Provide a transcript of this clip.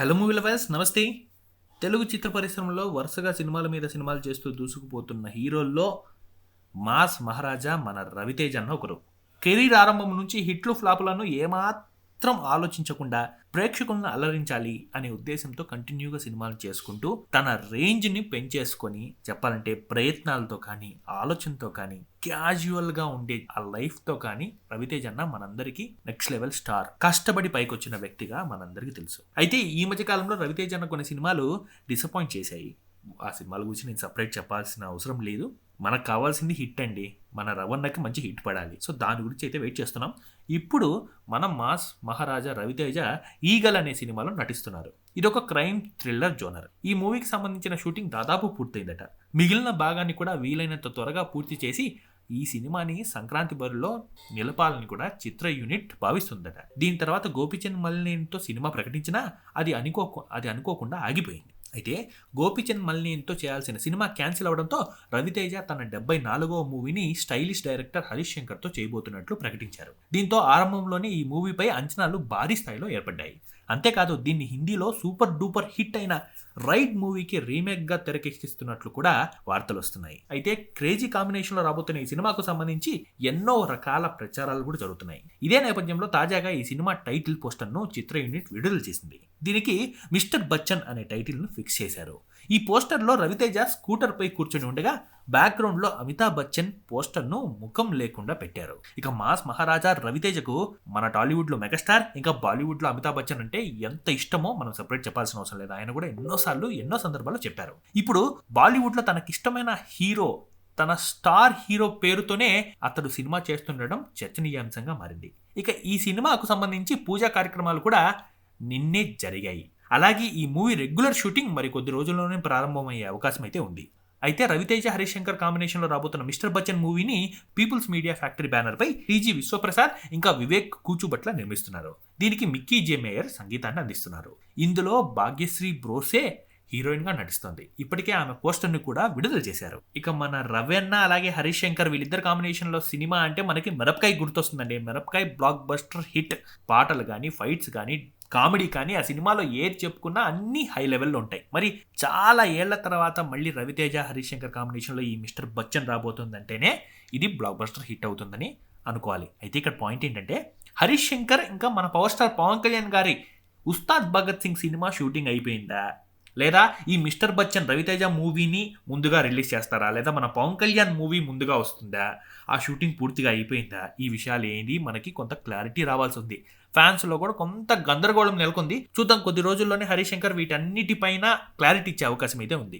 Hello movie lovers నమస్తే తెలుగు చిత్ర పరిశ్రమలో వరుసగా సినిమాల మీద సినిమాలు చేస్తూ దూసుకుపోతున్న హీరోల్లో మాస్ మహారాజా మన రవితేజ్ అన్న ఒకరు. కెరీర్ ఆరంభం నుంచి హిట్లు ఫ్లాపులను ఏమాత్రం ఆలోచించకుండా ప్రేక్షకులను అలరించాలి అనే ఉద్దేశంతో కంటిన్యూగా సినిమాలు చేసుకుంటూ తన రేంజ్ని పెంచేసుకొని చెప్పాలంటే ప్రయత్నాలతో కానీ ఆలోచనతో కానీ క్యాజువల్గా ఉండే ఆ లైఫ్తో కానీ రవితేజ్ అన్న మనందరికీ నెక్స్ట్ లెవెల్ స్టార్. కష్టపడి పైకొచ్చిన వ్యక్తిగా మనందరికీ తెలుసు. అయితే ఈ మధ్య కాలంలో రవితేజ్ అన్న కొన్ని సినిమాలు డిసప్పాయింట్ చేశాయి. ఆ సినిమాల గురించి నేను సపరేట్ చెప్పాల్సిన అవసరం లేదు. మనకు కావాల్సింది హిట్ అండి. మన రవణకి మంచి హిట్ పడాలి. సో దాని గురించి అయితే వెయిట్ చేస్తున్నాం. ఇప్పుడు మన మాస్ మహారాజా రవితేజ ఈగల్ అనే సినిమాలో నటిస్తున్నారు. ఇది ఒక క్రైమ్ థ్రిల్లర్ జోనర్ ఈ మూవీకి సంబంధించిన షూటింగ్ దాదాపు పూర్తయిందట. మిగిలిన భాగాన్ని కూడా వీలైనంత త్వరగా పూర్తి చేసి ఈ సినిమాని సంక్రాంతి బరిలో నిలపాలని కూడా చిత్ర యూనిట్ భావిస్తుందట. దీని తర్వాత గోపిచంద్ మల్లినేనితో సినిమా ప్రకటించినా అది అనుకో అది అనుకోకుండా ఆగిపోయింది. అయితే గోపిచంద్ మల్లినేనితో చేయాల్సిన సినిమా క్యాన్సిల్ అవడంతో రవితేజ తన డెబ్బై నాలుగవ మూవీని స్టైలిష్ డైరెక్టర్ హరీష్ శంకర్తో చేయబోతున్నట్లు ప్రకటించారు. దీంతో ఆరంభంలోనే ఈ మూవీపై అంచనాలు భారీ స్థాయిలో ఏర్పడ్డాయి. అంతేకాదు దీన్ని హిందీలో సూపర్ డూపర్ హిట్ అయిన రైడ్ మూవీకి రీమేక్గా తెరకెక్కిస్తున్నట్లు కూడా వార్తలు వస్తున్నాయి అయితే క్రేజీ కాంబినేషన్లో రాబోతున్న ఈ సినిమాకు సంబంధించి ఎన్నో రకాల ప్రచారాలు కూడా జరుగుతున్నాయి. ఇదే నేపథ్యంలో తాజాగా ఈ సినిమా టైటిల్ పోస్టర్ను చిత్ర యూనిట్ విడుదల చేసింది. దీనికి మిస్టర్ బచ్చన్ అనే టైటిల్ను ఫిక్స్ చేశారు. ఈ పోస్టర్లో రవితేజ స్కూటర్పై కూర్చొని ఉండగా బ్యాక్గ్రౌండ్లో అమితాబ్ బచ్చన్ పోస్టర్ను ముఖం లేకుండా పెట్టారు. ఇక మాస్ మహారాజా రవితేజకు మన టాలీవుడ్లో మెగాస్టార్ ఇంకా బాలీవుడ్లో అమితాబ్ బచ్చన్ అంటే ఎంత ఇష్టమో మనం సెపరేట్ చెప్పాల్సిన అవసరం లేదు. ఆయన కూడా ఎన్నోసార్లు ఎన్నో సందర్భాల్లో చెప్పారు. ఇప్పుడు బాలీవుడ్లో తనకిష్టమైన హీరో తన స్టార్ హీరో పేరుతోనే అతడు సినిమా చేస్తుండడం చర్చనీయాంశంగా మారింది. ఇక ఈ సినిమాకు సంబంధించి పూజా కార్యక్రమాలు కూడా నిన్నే జరిగాయి. అలాగే ఈ మూవీ రెగ్యులర్ షూటింగ్ మరి కొద్ది రోజుల్లోనే ప్రారంభమయ్యే అవకాశం అయితే ఉంది. అయితే రవితేజ హరిశంకర్ కాంబినేషన్లో రాబోతున్న మిస్టర్ బచ్చన్ మూవీని పీపుల్స్ మీడియా ఫ్యాక్టరీ బ్యానర్పై టీజీ విశ్వప్రసాద్ ఇంకా వివేక్ కూచుబట్ల నిర్మిస్తున్నారు. దీనికి మిక్కీ జే మేయర్ సంగీతాన్ని అందిస్తున్నారు. ఇందులో భాగ్యశ్రీ బ్రోసే హీరోయిన్గా ఇప్పటికే ఆమె పోస్టర్ని కూడా విడుదల చేశారు. ఇక మన రవెన్న అలాగే హరీష్ శంకర్ వీళ్ళిద్దరు కాంబినేషన్లో సినిమా అంటే మనకి మిరపకాయ గుర్తొస్తుందండి. మిరపకాయ బ్లాక్ బస్టర్ హిట్ పాటలు కానీ ఫైట్స్ కానీ కామెడీ కానీ ఆ సినిమాలో ఏది చెప్పుకున్నా అన్ని హై లెవెల్లో ఉంటాయి. మరి చాలా ఏళ్ళ తర్వాత మళ్ళీ రవితేజ హరీష్ శంకర్ కాంబినేషన్లో ఈ మిస్టర్ బచ్చన్ రాబోతుందంటేనే ఇది బ్లాక్ బస్టర్ హిట్ అవుతుందని అనుకోవాలి. అయితే ఇక్కడ పాయింట్ ఏంటంటే హరీష్ శంకర్ ఇంకా మన పవర్ స్టార్ పవన్ కళ్యాణ్ గారి ఉస్తాద్ భగత్ సింగ్ సినిమా షూటింగ్ అయిపోయిందా? లేదా ఈ మిస్టర్ బచ్చన్ రవితేజ మూవీని ముందుగా రిలీజ్ చేస్తారా? లేదా మన పవన్ కళ్యాణ్ మూవీ ముందుగా వస్తుందా? ఆ షూటింగ్ పూర్తిగా అయిపోయిందా? ఈ విషయాలు ఏంటి మనకి కొంత క్లారిటీ రావాల్సి ఉంది. ఫ్యాన్స్లో కూడా కొంత గందరగోళం నెలకొంది. చూద్దాం కొద్ది రోజుల్లోనే హరిశంకర్ వీటన్నిటిపైన క్లారిటీ ఇచ్చే అవకాశం అయితే ఉంది.